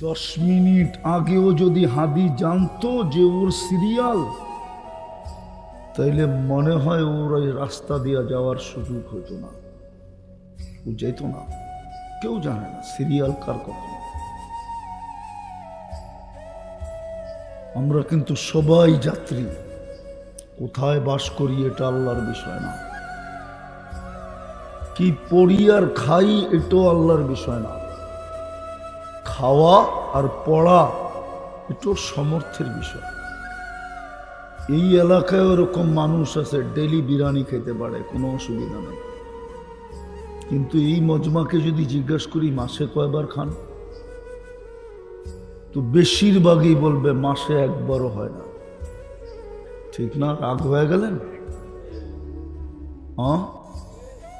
দশ মিনিট আগেও যদি হাদি জানতো যে ওর সিরিয়াল, তাইলে মনে হয় ওর ওই রাস্তা দিয়ে যাওয়ার সুযোগ হতো না। ও যেত না। কেউ জানে না সিরিয়াল কার কখন। আমরা কিন্তু সবাই যাত্রী। কোথায় বাস করি এটা আল্লাহর বিষয় না। কি পড়ি আর খাই এটাও আল্লাহর বিষয় না। খাওয়া আর পড়া এটাও সমর্থের বিষয়। এই এলাকায় ওরকম মানুষ আছে, ডেলি বিরিয়ানি খেতে পারে, কোনো অসুবিধা নেই। কিন্তু এই মজমাকে যদি জিজ্ঞেস করি, মাসে কয়বার খান? তো বেশিরভাগই বলবে, মাসে একবারও হয় না। ঠিক না? রাগ হয়ে গেলেন? হ্যাঁ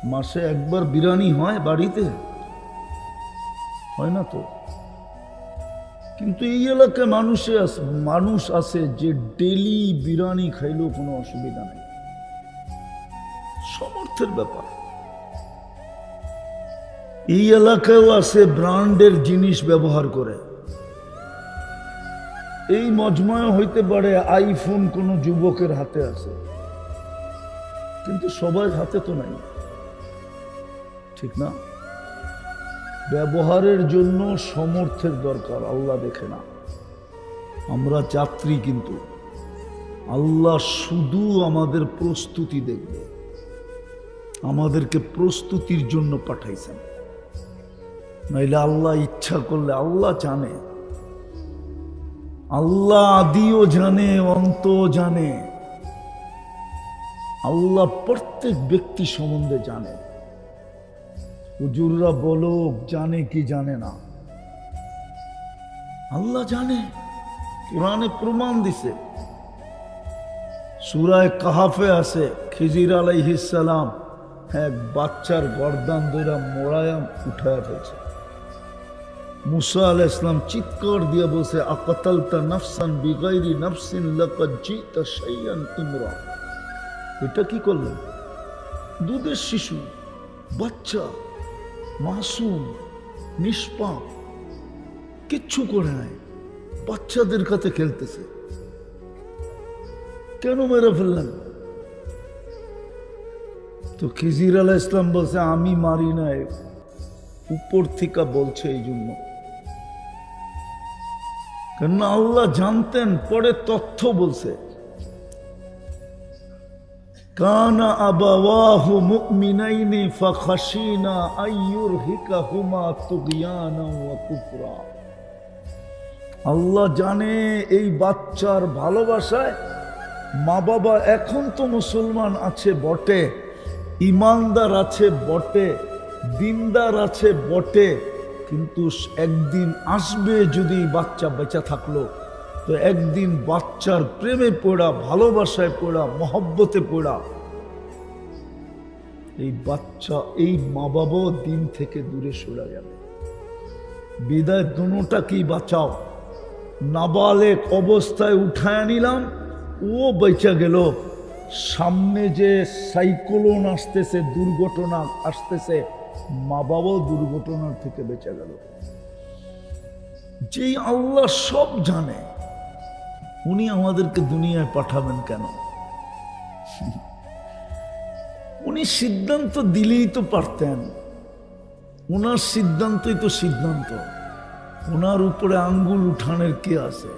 মাসে একবার বিরিয়ানি হয় বাড়িতে? হয় না তো? কিন্তু এই এলাকায় মানুষে মানুষ আছে যে ডেলি বিরিয়ানি খাইলেও কোনো অসুবিধা নেই। সমর্থের ব্যাপার। এই এলাকায়ও আছে ব্র্যান্ডের জিনিস ব্যবহার করে। এই মজময় হইতে পারে আইফোন কোনো যুবকের হাতে আছে। কিন্তু সবার হাতে তো নাই। ঠিক না? ব্যবহারের জন্য সমর্থের দরকার, আল্লাহ দেখে না। আমরা যাত্রী কিন্তু। আল্লাহ শুধু আমাদের প্রস্তুতি দেখবে। আমাদেরকে প্রস্তুতির জন্য পাঠাইছেন। নাইলে আল্লাহ ইচ্ছা করলে আল্লাহ জানে। আল্লাহ আদিও জানে অন্ত জানে। আল্লাহ প্রত্যেক ব্যক্তি সম্বন্ধে জানে। হুজুররা বলো জানে কি জানে না। আল্লাহ জানে, কোরআনে প্রমাণ দিছে। সুরায় কাহাফে আছে, খিজির আলাইহিসালাম এক বাচ্চার গর্দান দইরা মোড়ায়াম উঠায় ফেলছে। মুসা আলাহ ইসলাম চিৎকার দিয়ে বলছে, আকাতালতা নফসান বিগাইরি নফসিন লাকাদ জিতা শাইয়ান ইমরা। এটা কি করলেন? দুধের শিশু, বাচ্চা। মাসুম, নিষ্পাপ, কিচ্ছু করে নাই, বাচ্চাদের কাছে খেলতেছে। কেন মেরে ফেললেন? তো খিজির আলাহ ইসলাম বলছে, আমি মারি নাই। উপর থেকে বলছে এই জন্য। কেন আল্লাহ জানতেন, পরে তথ্য বলছে। আল্লাহ জানে এই বাচ্চার ভালোবাসায় মা বাবা এখন তো মুসলমান আছে বটে, ইমানদার আছে বটে, দিনদার আছে বটে, কিন্তু একদিন আসবে যদি বাচ্চা বেঁচে থাকল। তো একদিন বাচ্চার প্রেমে পড়া, ভালোবাসায় পড়া, মহব্বতে পড়া। এই বাচ্চা এই মা বাবাও দিন থেকে দূরে সরে যাবে। বিদায় দুটাকেই বাঁচাও। নাবালেক অবস্থায় উঠায় নিলাম। ও বেঁচে গেল। সামনে যে সাইক্লোন আসতেছে, দুর্ঘটনা আসতেছে মা বাবাও দুর্ঘটনার থেকে বেঁচে গেল। যেই আল্লাহ সব জানে উনি আমাদেরকে দুনিয়ায় পাঠাবেন কেন? উনি সিদ্ধান্ত দিলেই তো পারতেন। ওনার সিদ্ধান্তই তো সিদ্ধান্ত। ওনার উপরে আঙ্গুল উঠানের কে আছে?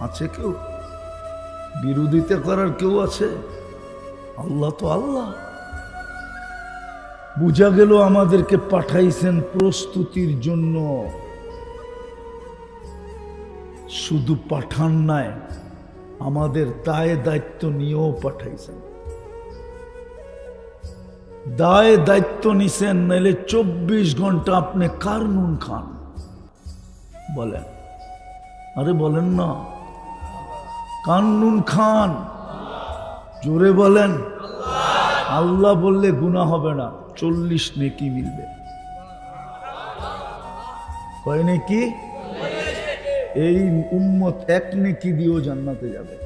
আছে কেউ? বিরোধিতা করার কেউ আছে? আল্লাহ তো আল্লাহ। বুঝা গেল আমাদেরকে পাঠাইছেন প্রস্তুতির জন্য। শুধু পাঠান নাই, আমাদের দায় দায়িত্ব নিয়েও পাঠাইছেন। দায় দায়িত্ব নিছেন, নাইলে চব্বিশ ঘণ্টা আপনি কার নুন খান? বলেন। আরে বলেন না। কার নুন খান? জোরে বলেন। আল্লাহ বললে গুণা হবে না, চল্লিশ নেকি মিলবে। কয় নেকি? এই উম্মত এক নেকি দিয়েও জান্নাতে যাবে।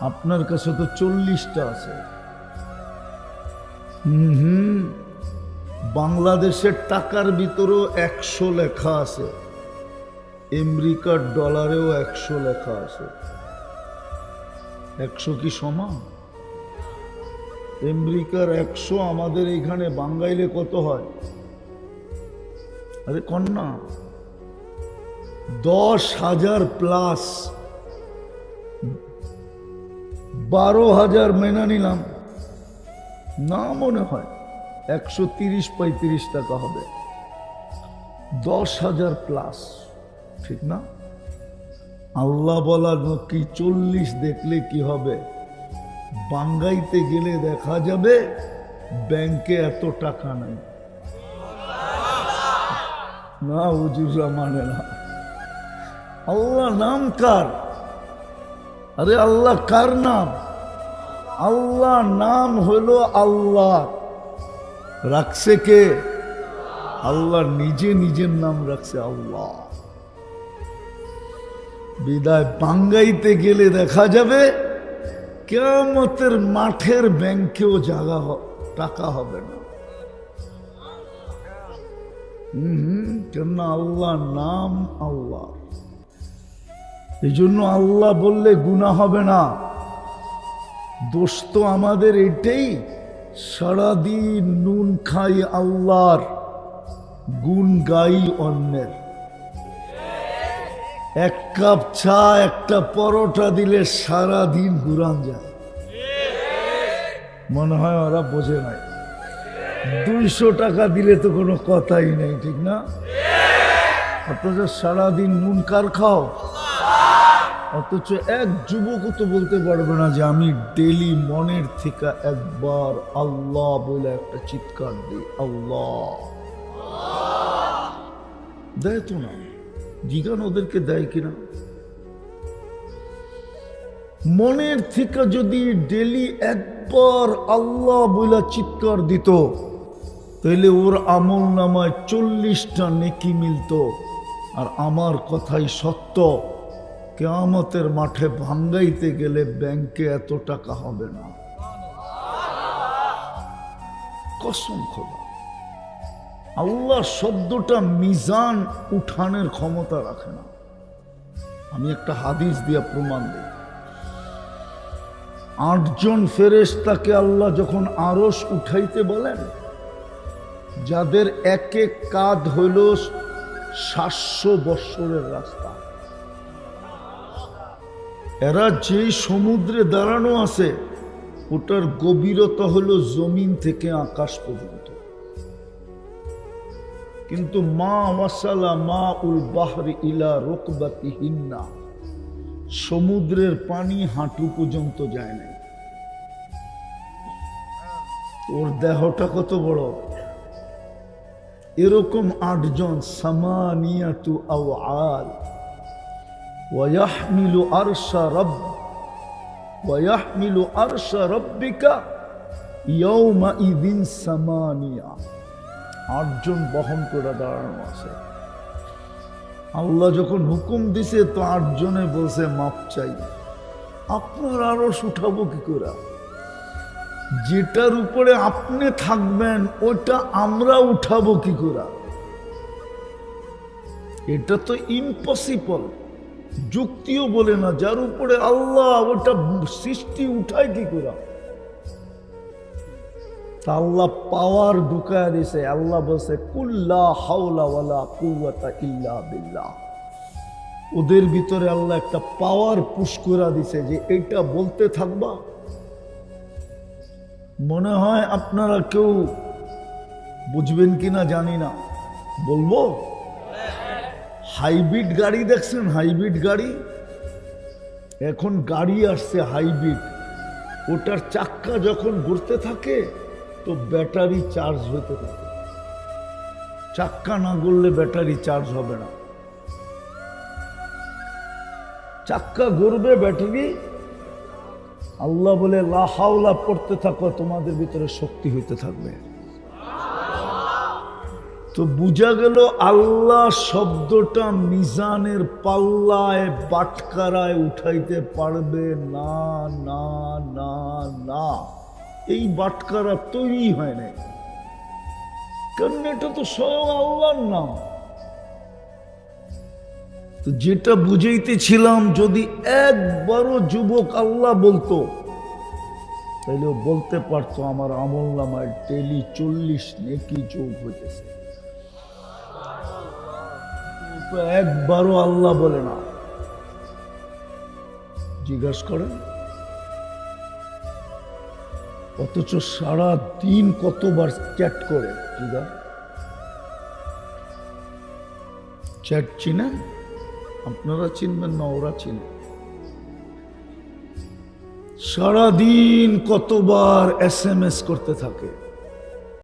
আপনার কাছে তো চল্লিশটা আছে। হুম হুম, বাংলাদেশের টাকার ভিতরেও একশো লেখা আছে। আমেরিকার ডলারেও একশো লেখা আছে। একশো কি সমান? আমেরিকার একশো আমাদের এখানে বাঙ্গাইলে কত হয়? আরে কন্যা। দশ হাজার প্লাস। বারো হাজার মেনা নিলাম। না মনে হয় একশো তিরিশ পঁয়ত্রিশ টাকা হবে। দশ হাজার প্লাস, ঠিক না? আল্লাহ বলা কি চল্লিশ দেখলে কি হবে? বাঙ্গাইতে গেলে দেখা যাবে ব্যাংকে এত টাকা নাই। না হুজুররা মানে না। আল্লাহ নাম কার? আরে আল্লাহ কার নাম? আল্লাহ নাম হলো আল্লাহ। রাখছে কে? আল্লাহ নিজে নিজের নাম রাখছে আল্লাহ। বিদায় বাঙ্গাইতে গেলে দেখা যাবে কেমতের মাঠের ব্যাংকেও জাগা টাকা হবে না। হম কেন আল্লাহ নাম আল্লাহ। এই জন্য আল্লাহ বললে গুণা হবে না। দোষ তো আমাদের এটাই। সারাদিন নুন খাই আল্লাহর, গুণ গাই অন্যের। এক কাপ চা, একটা পরোটা দিলে সারা দিন ঘুরান যায়। মনে হয় ওরা বোঝে নাই। দুইশো টাকা দিলে তো কোনো কথাই নেই, ঠিক না? অথচ সারাদিন নুন কার খাও? অথচ এক যুবকও তো বলতে পারবে না যে আমি ডেলি মনের থেকে একবার আল্লাহ বলে একটা চিৎকার দিই, আল্লাহ। দেয় তো না জিগান ওদেরকে দেয় কিনা? মনের থেকে যদি ডেলি একবার আল্লাহ বইলা চিৎকার দিত, তাহলে ওর আমল নামায় চল্লিশটা নেকি মিলত। আর আমার কথাই সত্য। কেয়ামতের মাঠে ভাঙ্গাইতে গেলে ব্যাংকে এত টাকা হবে না। কসম খোদা। আল্লাহ শব্দটা মিজান উঠানের ক্ষমতা রাখে না। আমি একটা হাদিস দিয়া প্রমাণ দিই। আটজন ফেরেশতাকে আল্লাহ যখন আরস উঠাইতে বলেন, যাদের এক এক কাঁধ হইল সাতশো বৎসরের রাস্তা এরা যেই সমুদ্রে দাঁড়ানো আছে, ওটার গভীরতা হলো জমিন থেকে আকাশ পর্যন্ত। কিন্তু মা ওয়াসালা মা উল বাহরি ইলা রোকবাতি হিন্না সমুদ্রের পানি হাঁটু পর্যন্ত যায় নাই। ওর দেহটা কত বড়? এরকম আটজন সামানিয়াতু আল ويحمل عرش رب ويحمل عرش ربك يومئذ ثمانية আটজন বহন করে দাঁড়ানো আছে আল্লাহ যখন হুকুম দিছে তো আটজনে বলছে মাপ চাই আপনার আরো উঠাবো কি করে যেটার উপরে আপনি থাকবেন ওটা আমরা উঠাবো কি করে এটা তো ইম্পসিবল যুক্তিও বলে না, যার উপরে আল্লাহ ওটা সৃষ্টি উঠায় কি করে? তা আল্লাহ পাওয়ার ঢুকায় দিছে। আল্লাহ বলছে, কুল্লা হাওলা ওয়ালা কুওয়াতা ইল্লা ওদের ভিতরে আল্লাহ একটা পাওয়ার পুশ করে দিছে যে এটা বলতে থাকবা। মনে হয় আপনারা কেউ বুঝবেন কিনা জানি না। বলব? হাইব্রিড গাড়ি দেখছেন? হাইব্রিড গাড়ি? এখন গাড়ি আসছে হাইব্রিড। ওটার চাক্কা যখন ঘুরতে থাকে, তো ব্যাটারি চার্জ হতে থাকে। চাক্কা না গড়লে ব্যাটারি চার্জ হবে না। চাক্কা ঘুরবে, ব্যাটারি, আল্লাহ বলে লাহাওলা পড়তে থাকো, তোমাদের ভিতরে শক্তি হইতে থাকবে। তো বুঝা গেল আল্লাহ শব্দটা মিজানের পাল্লায়, বাটকারায় উঠাইতে পারবে না না না না। এই বাটকারা তৈরি হয় নাই। কারণ এটা তো স্বয়ং আল্লাহর নাম? তো যেটা বুঝাইতেছিলাম, যদি একবারও যুবক আল্লাহ বলতো তাহলে বলতে পারতো, আমার আমল নামায় ডেলি চল্লিশ নেকি যোগ হইতেছে। একবারও আল্লাহ বলে না। জিজ্ঞাসা করেন, অথচ সারা দিন কতবার চ্যাট করে? জিগা চ্যাট চিনেন আপনারা চিনবেন না, ওরা চিনে। সারাদিন কতবার এস এম এস করতে থাকে?